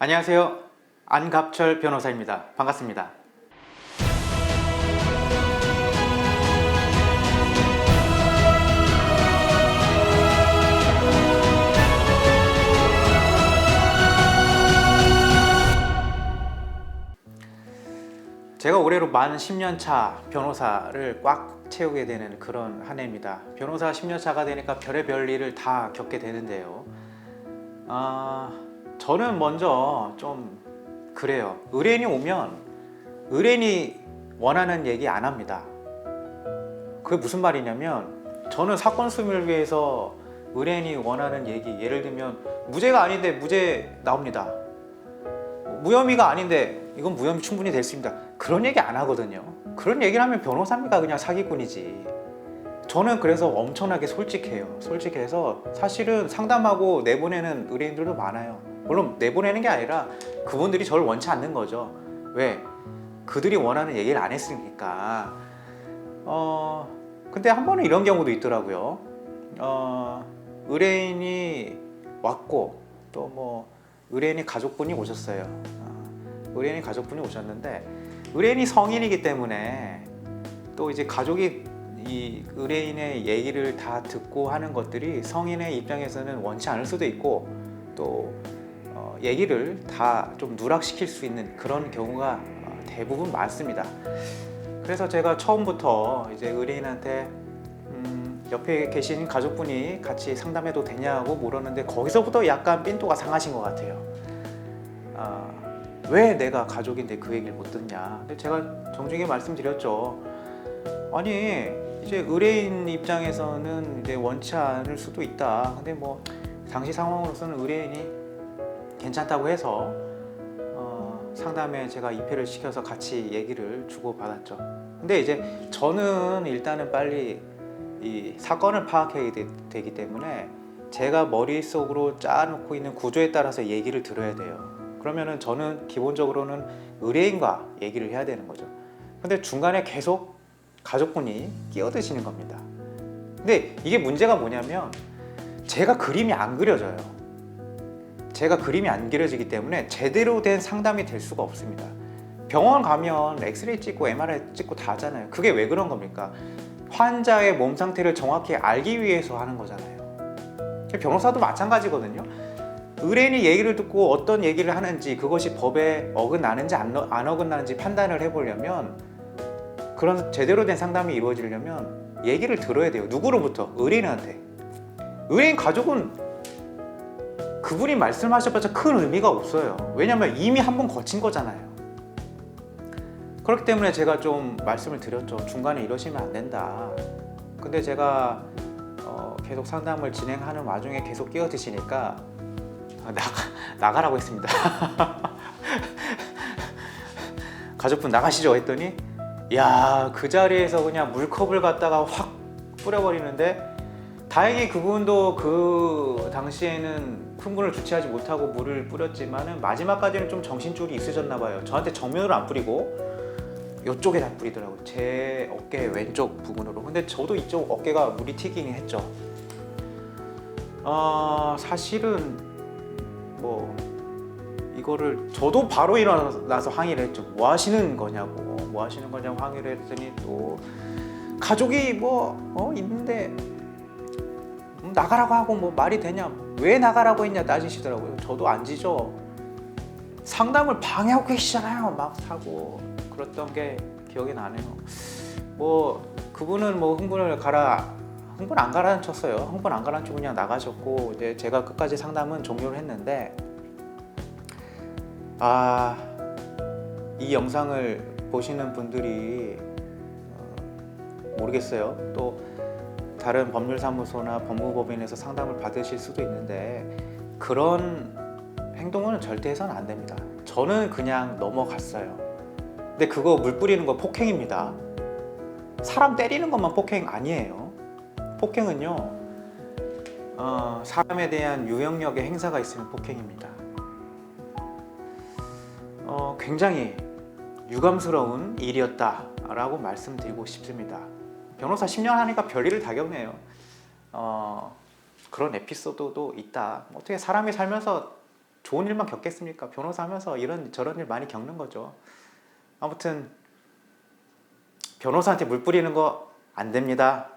안녕하세요. 안갑철 변호사입니다. 반갑습니다. 제가 올해로 만 10년 차 변호사를 꽉 채우게 되는 그런 한 해입니다. 변호사 10년 차가 되니까 별의별 일을 다 겪게 되는데요. 아, 저는 먼저 좀 그래요. 의뢰인이 오면 의뢰인이 원하는 얘기 안 합니다. 그게 무슨 말이냐면 저는 사건 수임을 위해서 의뢰인이 원하는 얘기 예를 들면 무죄가 아닌데 무죄 나옵니다. 무혐의가 아닌데 이건 무혐의 충분히 있습니다. 그런 얘기 안 하거든요. 그런 얘기를 하면 변호사입니까? 그냥 사기꾼이지. 저는 그래서 엄청나게 솔직해요. 솔직해서 사실은 상담하고 내보내는 의뢰인들도 많아요. 물론 내보내는 게 아니라 그분들이 저를 원치 않는 거죠. 왜? 그들이 원하는 얘기를 안 했으니까. 어, 근데 한 번은 이런 경우도 있더라고요. 어, 의뢰인이 왔고 또 뭐 의뢰인이 가족분이 오셨어요. 어, 의뢰인이 가족분이 오셨는데 의뢰인이 성인이기 때문에 또 이제 가족이 이 의뢰인의 얘기를 다 듣고 하는 것들이 성인의 입장에서는 원치 않을 수도 있고 또 어, 얘기를 다 좀 누락시킬 수 있는 그런 경우가 어, 대부분 많습니다. 그래서 제가 처음부터 이제 의뢰인한테 음, 옆에 계신 가족분이 같이 상담해도 되냐고 물었는데 거기서부터 약간 삔또가 상하신 것 같아요. 아, 왜 내가 가족인데 그 얘기를 못 듣냐? 제가 정중히 말씀드렸죠. 아니 이제 의뢰인 입장에서는 이제 원치 않을 수도 있다. 근데 뭐 당시 상황으로서는 의뢰인이 괜찮다고 해서 어, 상담에 제가 입회를 시켜서 같이 얘기를 주고 받았죠. 근데 이제 저는 일단은 빨리 이 사건을 파악해야 되, 되기 때문에 제가 머릿속으로 짜놓고 있는 구조에 따라서 얘기를 들어야 돼요. 그러면은 저는 기본적으로는 의뢰인과 얘기를 해야 되는 거죠. 근데 중간에 계속 가족분이 끼어드시는 겁니다. 근데 이게 문제가 뭐냐면 제가 그림이 안 그려져요. 제가 그림이 안 그려지기 때문에 제대로 된 상담이 될 수가 없습니다. 병원 가면 엑스레이 찍고 MRI 찍고 다 하잖아요. 그게 왜 그런 겁니까? 환자의 몸 상태를 정확히 알기 위해서 하는 거잖아요. 변호사도 마찬가지거든요. 의뢰인이 얘기를 듣고 어떤 얘기를 하는지 그것이 법에 어긋나는지 안, 어- 안 어긋나는지 판단을 해보려면 그런 제대로 된 상담이 이루어지려면 얘기를 들어야 돼요. 누구로부터? 의뢰인한테. 의뢰인 가족은 그분이 말씀하셔봤자 큰 의미가 없어요. 왜냐면 이미 한 번 거친 거잖아요. 그렇기 때문에 제가 좀 말씀을 드렸죠. 중간에 이러시면 안 된다. 근데 제가 어, 계속 상담을 진행하는 와중에 계속 끼어드시니까 아, 나가 나가라고 했습니다. 가족분 나가시죠 했더니 야 그 자리에서 그냥 물컵을 갖다가 확 뿌려버리는데 다행히 그분도 그 당시에는 흥분을 주체하지 못하고 물을 뿌렸지만은 마지막까지는 좀 정신줄이 있으셨나 봐요. 저한테 정면으로 안 뿌리고 이쪽에 다 뿌리더라고요. 제 어깨 왼쪽 부분으로. 근데 저도 이쪽 어깨가 물이 튀기긴 했죠. 어, 사실은 뭐 이거를 저도 바로 일어나서 항의를 했죠. 뭐 하시는 거냐고, 뭐 하시는 거냐고 항의를 했더니 또 가족이 뭐 어, 있는데 음, 나가라고 하고 뭐 말이 되냐? 왜 나가라고 했냐 따지시더라고요. 저도 안 지죠. 상담을 방해하고 계시잖아요. 막 하고 그랬던 게 기억이 나네요. 뭐 그분은 뭐 흥분을 가라 흥분 안 가라앉혔어요. 흥분 안 가라앉히고 그냥 나가셨고 이제 제가 끝까지 상담은 종료를 했는데 아 이 영상을 보시는 분들이 어, 모르겠어요. 또 다른 법률사무소나 법무법인에서 상담을 받으실 수도 있는데 그런 행동은 절대 해서는 안 됩니다. 저는 그냥 넘어갔어요. 근데 그거 물 뿌리는 거 폭행입니다. 사람 때리는 것만 폭행 아니에요. 폭행은요, 어, 사람에 대한 유형력의 행사가 있으면 폭행입니다. 어, 굉장히 유감스러운 일이었다라고 말씀드리고 싶습니다. 변호사 10년 하니까 별일을 다 겪네요. 어, 그런 에피소드도 있다. 어떻게 사람이 살면서 좋은 일만 겪겠습니까? 변호사 하면서 이런 저런 일 많이 겪는 거죠. 아무튼 변호사한테 물 뿌리는 거 안 됩니다.